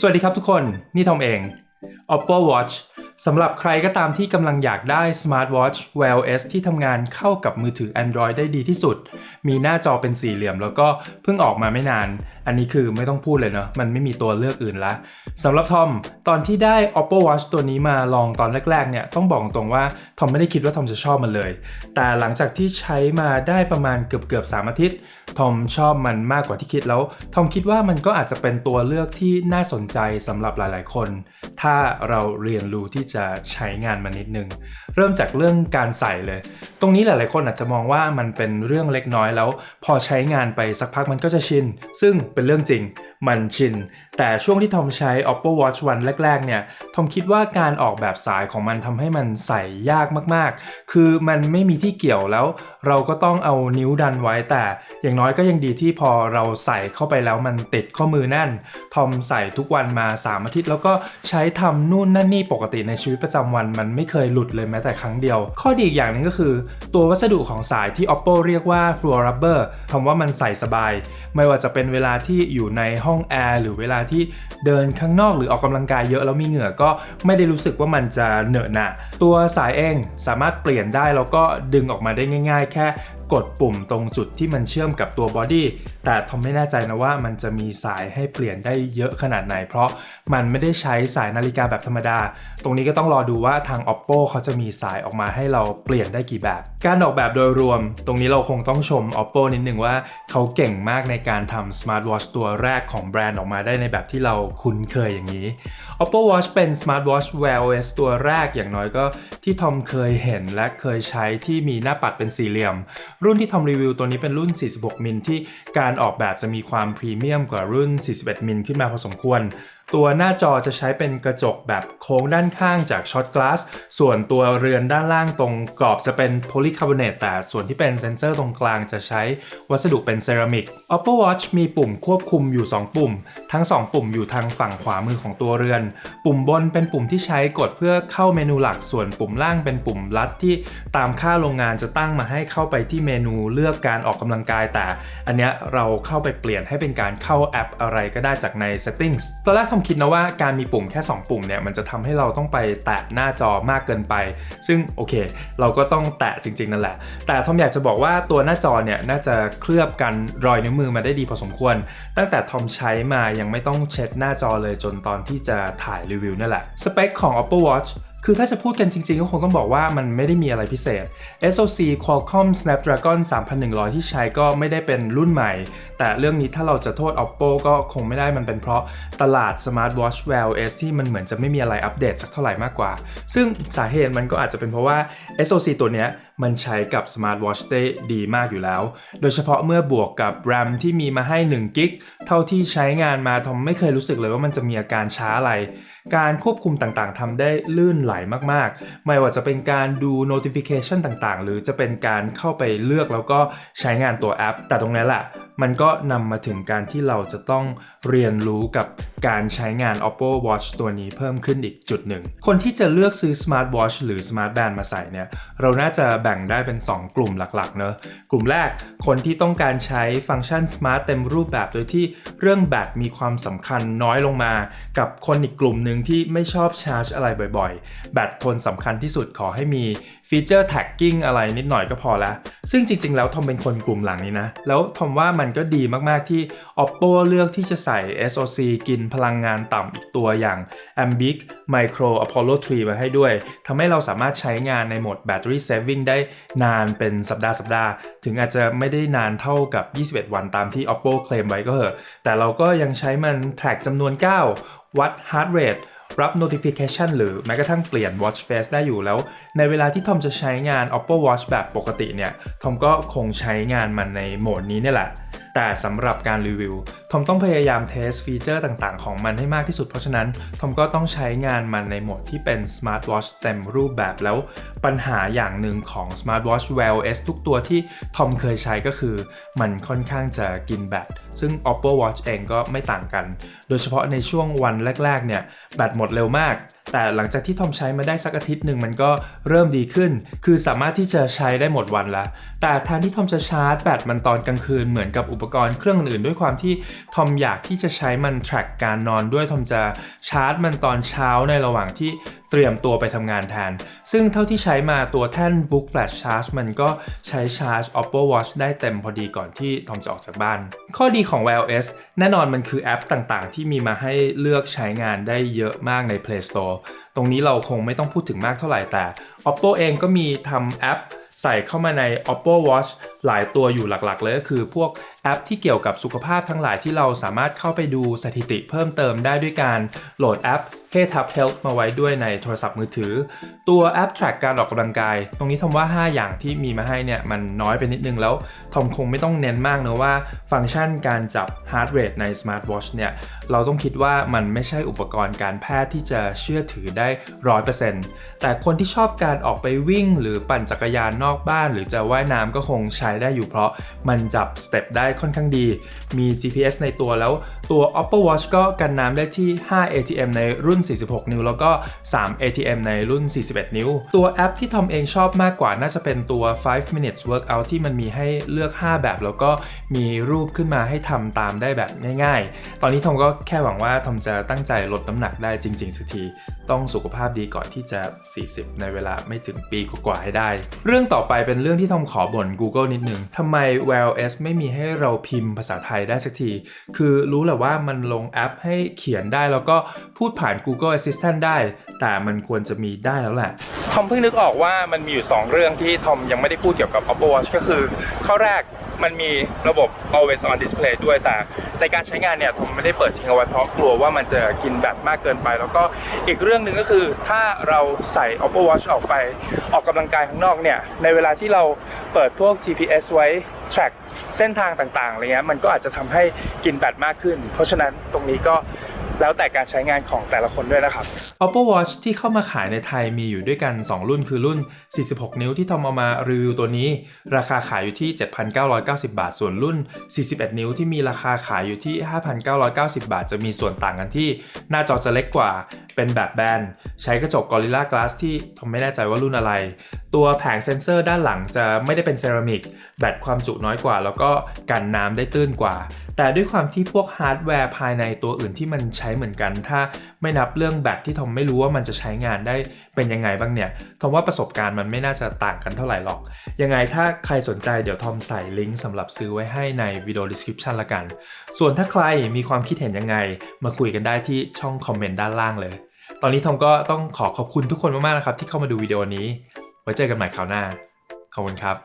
สวัสดีครับทุกคน นี่ทอมเอง Oppo Watch สำหรับใครก็ตามที่กำลังอยากได้ Smart Watch Wear OS ที่ทำงานเข้ากับมือถือ Android ได้ดีที่สุด มีหน้าจอเป็นสี่เหลี่ยมแล้วก็เพิ่งออกมาไม่นาน อันนี้คือไม่ต้องพูดเลยเนาะมันไม่มีตัวเลือกอื่นละสำหรับทอมตอนที่ได้ Oppo Watch ตัวนี้มาลองตอนแรกๆเนี่ยต้องบอกตรงว่าทอมไม่ได้คิดว่าทอมจะชอบมันเลย แต่หลังจากที่ใช้มาได้ประมาณเกือบๆ3อาทิตย์ทอมชอบมันมากกว่าที่คิดแล้วทอมคิดว่ามันก็อาจจะเป็นตัวเลือกที่น่าสนใจสำหรับหลายๆคน ถ้าเราเรียนรู้ที่จะใช้งานมันนิดนึง เริ่มจากเรื่องการใส่เลย ตรงนี้หลายๆคนอาจจะมองว่ามันเป็นเรื่องเล็กน้อยแล้ว พอใช้งานไปสักพักมันก็จะชิน ซึ่งเป็นเรื่องจริง มันชิน แต่ช่วงที่ทอมใช้ Oppo Watch วันแรก ๆ เนี่ย ทอมคิดว่าการออกแบบสายของมันทำให้มันใส่ยากมากๆ คือมันไม่มีที่เกี่ยวแล้ว เราก็ต้องเอานิ้วดันไว้แต่ อย่างน้อยก็ยังดีที่พอเราใส่เข้าไปแล้วมันติดข้อมือแน่น ทอมใส่ทุกวันมา 3 อาทิตย์ แล้วก็ใช้ทำนู่นนั่นนี่ปกติในชีวิตประจำวัน มันไม่เคยหลุดเลยแม้แต่ครั้งเดียว ข้อดีอีกอย่างนึงก็คือ ตัววัสดุของสายที่ Oppo เรียกว่า Fluor Rubber ทอมว่ามันใส่สบาย ไม่ว่าจะเป็นเวลาที่อยู่ในห้องแอร์หรือเวลาที่เดินข้างนอกหรือออกกำลังกายเยอะแล้วมีเหงื่อก็ไม่ได้รู้สึกว่ามันจะเหนอะหนะตัวสายเองสามารถเปลี่ยนได้แล้วก็ดึงออกมาได้ง่าย ๆ แค่ กดปุ่มตรงจุดที่มันเชื่อมกับตัวบอดี้แต่ทอมไม่แน่ใจนะว่ามันจะมีสายให้เปลี่ยนได้เยอะขนาดไหน เพราะมันไม่ได้ใช้สายนาฬิกาแบบธรรมดา ตรงนี้ก็ต้องรอดูว่าทาง Oppo เขาจะมีสายออกมาให้เราเปลี่ยนได้กี่แบบ การออกแบบโดยรวม ตรงนี้เราคงต้องชม Oppo นิดนึงว่าเขาเก่งมากในการทำ Smart Watch ตัวแรกของแบรนด์ออกมาได้ในแบบที่เราคุ้นเคยอย่างนี้ Oppo Watch เป็น Smart Watch Wear OS ตัวแรกอย่างน้อยก็ที่ทอมเคยเห็นและเคยใช้ที่มีหน้าปัดเป็นสี่เหลี่ยมรุ่นที่ทอมรีวิวตัวนี้เป็นรุ่น 46 มิลที่การออกแบบจะมีความพรีเมียมกว่ารุ่น 41 มิลขึ้นมาพอสมควร ตัวหน้าจอจะใช้เป็นกระจกแบบโค้งด้านข้างจากช็อตกลาส ส่วนตัวเรือนด้านล่างตรงกรอบจะเป็นโพลีคาร์บอเนตแต่ส่วนที่เป็นเซนเซอร์ตรงกลางจะใช้วัสดุเป็นเซรามิก Oppo Watch มีปุ่มควบคุมอยู่ 2 ปุ่ม ทั้ง 2 ปุ่มอยู่ทางฝั่งขวามือของตัวเรือน ปุ่มบนเป็นปุ่มที่ใช้กดเพื่อเข้าเมนูหลัก ส่วนปุ่มล่างเป็นปุ่มลัดที่ตามค่าโรงงานจะตั้งมาให้เข้าไปที่เมนูเลือกการออกกำลังกายแต่ อันเนี้ยเราเข้าไปเปลี่ยนให้เป็นการเข้าแอปอะไรก็ได้จากใน settings ตอนแรกทอมคิดนะว่าการมีปุ่มแค่ 2 ปุ่มเนี่ยมันจะทำให้เราต้องไปแตะหน้าจอมากเกินไป ซึ่งโอเค เราก็ต้องแตะจริง ๆ นั่นแหละ แต่ทอมอยากจะบอกว่าตัวหน้าจอเนี่ยน่าจะเคลือบกันรอยนิ้วมือมาได้ดีพอสมควร ตั้งแต่ทอมใช้มายังไม่ต้องเช็ดหน้าจอเลยจนตอนที่จะถ่ายรีวิวนั่นแหละสเปคของ Oppo Watch คือถ้าจะพูดกันจริงๆ ก็คงต้องบอกว่ามันไม่ได้มีอะไรพิเศษ SoC Qualcomm Snapdragon 3100 ที่ใช้ก็ไม่ได้เป็นรุ่นใหม่ แต่เรื่องนี้ถ้าเราจะโทษ Oppo ก็คงไม่ได้มันเป็นเพราะตลาด Smart Watch Wear OS ที่มันเหมือนจะไม่มีอะไรอัปเดตสักเท่าไหร่มากกว่า ซึ่งสาเหตุมันก็อาจจะเป็นเพราะว่า SoC ตัวนี้มันใช้กับ Smart Watch ได้ดีมากอยู่แล้ว โดยเฉพาะเมื่อบวกกับ RAM ที่มีมาให้1กิกเท่าที่ใช้งานมาทอมไม่เคยรู้สึกเลยว่ามันจะมีอาการช้าอะไร การควบคุมต่างๆทำได้ลื่นไหลมากๆ ไม่ว่าจะเป็นการดู notification ต่างๆ หรือจะเป็นการเข้าไปเลือกแล้วก็ใช้งานตัวแอป แต่ตรงนี้แหละ มันก็นำมาถึงการที่เราจะต้องเรียนรู้กับการใช้งาน Oppo Watch ตัวนี้เพิ่มขึ้นอีกจุดหนึ่ง คนที่จะเลือกซื้อ Smart Watch หรือ Smart Band มาใส่เนี่ย เราน่าจะแบ่งได้เป็น 2 กลุ่มหลักๆ เนอะกลุ่มแรกคนที่ต้องการใช้ฟังก์ชัน Smart เต็มรูปแบบโดยที่เรื่องแบตมีความสำคัญน้อยลงมา กับคนอีกกลุ่มหนึ่งที่ไม่ชอบชาร์จอะไรบ่อยๆ แบตทนสำคัญที่สุดขอให้มี ฟีเจอร์ tagging อะไรนิดหน่อยก็พอแล้วซึ่งจริง ๆ แล้วทอมเป็นคนกลุ่มหลังนี้นะ แล้วทอมว่ามันก็ดีมากๆที่ Oppo เลือกที่จะใส่ SoC กินพลังงานต่ำอีกตัวอย่าง Ambic Micro Apollo 3 มาให้ด้วย ทำให้เราสามารถใช้งานในโหมด Battery Saving ได้นานเป็นสัปดาห์สัปดาห์ ถึงอาจจะไม่ได้นานเท่ากับ 21 วันตามที่ Oppo เคลมไว้ก็เหอะ แต่เราก็ยังใช้มัน track จำนวน 9 วัด heart rate รั รับ notification หรือแม้กระทั่งเปลี่ยน watch face ได้อยู่แล้ว ในเวลาที่ทอมจะใช้งาน Oppo Watch แบบปกติเนี่ยทอมก็คงใช้งานมันในโหมดนี้เนี่ยแหละ แต่สำหรับการรีวิวทอมต้องพยายามเทสฟีเจอร์ต่างๆ ของมันให้มากที่สุดเพราะฉะนั้นทอมก็ต้องใช้งานมันในโหมดที่เป็น Smart Watch เต็มรูปแบบแล้วปัญหาอย่างหนึ่งของ Smart Watch Wear OS ทุกตัวที่ทอมเคยใช้ก็คือ มันค่อนข้างจะกินแบตซึ่ง Oppo Watch เองก็ไม่ต่างกัน โดยเฉพาะในช่วงวันแรกๆเนี่ยแบตหมดเร็วมาก แต่หลังจากที่ทอมใช้มาได้สักอาทิตย์หนึ่งมันก็เริ่มดีขึ้น คือสามารถที่จะใช้ได้หมดวันละ แต่แทนที่ทอมจะชาร์จแบตมันตอนกลางคืนเหมือนกับอุปกรณ์เครื่องอื่นด้วยความที่ทอมอยากที่จะใช้มัน track การนอนด้วยทอมจะชาร์จมันตอนเช้าในระหว่างที่เตรียมตัวไปทำงานแทน ซึ่งเท่าที่ใช้มาตัวแท่น Book Flash Charge มันก็ใช้ชาร์จ Oppo Watch ได้เต็มพอดีก่อนที่ทอมจะออกจากบ้าน ข้อดีของ Wear OS แน่นอนมันคือแอปต่างๆ ที่มีมาให้เลือกใช้งานได้เยอะมากใน Play Store ตรงนี้เราคงไม่ต้องพูดถึงมากเท่าไหร่แต่ Oppo เองก็มีทำแอปใส่เข้ามาใน Oppo Watch หลายตัวอยู่หลักๆ เลยก็คือพวก แอปที่เกี่ยวกับสุขภาพทั้งหลายที่เราสามารถเข้าไปดูสถิติเพิ่มเติมได้ด้วยการโหลดแอป Hey Tab Health มาไว้ด้วยในโทรศัพท์มือถือ ตัวแอป track การออกกำลังกาย ตรงนี้ทอมว่า 5 อย่างที่มีมาให้เนี่ยมันน้อยไปนิดนึงแล้วทอมคงไม่ต้องเน้นมากนะว่าฟังก์ชันการจับ heart rate ใน Smart Watch เนี่ยเราต้องคิดว่ามันไม่ใช่อุปกรณ์การแพทย์ที่จะเชื่อถือได้ 100%แต่คนที่ชอบการออกไปวิ่ง หรือปั่นจักรยานนอกบ้าน หรือจะว่ายน้ำก็คงใช้ได้อยู่เพราะมันจับสเต็ปได้ค่อนข้างดี มี GPS ในตัวแล้วตัว Oppo Watch ก็กันน้ำได้ที่ 5 ATM ในรุ่น 46 นิ้ว แล้วก็ 3 ATM ในรุ่น 41 นิ้ว ตัวแอปที่ทอมเองชอบมากกว่าน่าจะเป็นตัว 5 minutes workout ที่มันมีให้เลือก 5 แบบ แล้วก็มีรูปขึ้นมาให้ทำตามได้แบบง่าย ๆ ตอนนี้ทอมก็แค่หวังว่าทอมจะตั้งใจลดน้ำหนักได้จริง ๆ สักที ต้องสุขภาพดีก่อนที่จะ 40 ในเวลาไม่ถึงปีกว่าๆให้ได้ เรื่องต่อไปเป็นเรื่องที่ทอมขอบ่น Google นิดนึงทำไม Wear OS ไม่มีให้เราพิมพ์ภาษาไทยได้สักที คือรู้แหละว่ามันลงแอปให้เขียนได้แล้วก็พูดผ่าน Google Assistant ได้ แต่มันควรจะมีได้แล้วแหละทอมเพิ่งนึกออกว่ามันมีอยู่ 2 เรื่องที่ทอมยังไม่ได้พูดเกี่ยวกับ Apple Watch ก็คือข้อแรกมันมีระบบ always on display ด้วยแต่ในการใช้งานเนี่ยทอมไม่ได้เปิดทิ้งเอาไว้เพราะกลัวว่ามันจะกินแบตมากเกินไป แล้วก็อีกเรื่องหนึ่งก็คือถ้าเราใส่ Apple Watch ออกไปออกกำลังกายข้างนอกเนี่ยในเวลาที่เราเปิดพวก GPS ไว้ track เส้นทางต่างๆอะไรเงี้ยมันก็อาจจะทำให้กินแบตมากขึ้น เพราะฉะนั้นตรงนี้ก็ แล้วแต่การใช้งานของแต่ละคนด้วยนะครับ Oppo Watch ที่เข้ามาขายในไทยมีอยู่ด้วยกัน 2 รุ่นคือรุ่น 46 นิ้วที่ทอมเอามารีวิวตัวนี้ ราคาขายอยู่ที่ 7,990 บาท ส่วนรุ่น 41 นิ้วที่มีราคาขายอยู่ที่ 5,990 บาท จะมีส่วนต่างกันที่หน้าจอจะเล็กกว่าเป็นแบบแบนใช้กระจก Gorilla Glass ที่ทอมไม่แน่ใจว่ารุ่นอะไร ตัวแผงเซ็นเซอร์ด้านหลังจะไม่ได้เป็นเซรามิกแบตความจุน้อยกว่า แล้วก็กันน้ำได้ตื้นกว่า แต่ด้วยความที่พวกฮาร์ดแวร์ภายในตัวอื่นที่มันใช้เหมือนกัน ถ้าไม่นับเรื่องแบตที่ทอมไม่รู้ว่ามันจะใช้งานได้เป็นยังไงบ้างเนี่ยทอมว่าประสบการณ์มันไม่น่าจะต่างกันเท่าไหร่หรอก ยังไงถ้าใครสนใจเดี๋ยวทอมใส่ลิงก์สำหรับซื้อไว้ให้ในวิดีโอ description ละกัน ส่วนถ้าใครมีความคิดเห็นยังไง มาคุยกันได้ที่ช่องคอมเมนต์ด้านล่างเลย ตอนนี้ทอมก็ต้องขอขอบคุณทุกคนมากๆนะครับที่เข้ามาดูวิดีโอนี้ ไว้เจอกันใหม่คราวหน้าขอบคุณครับ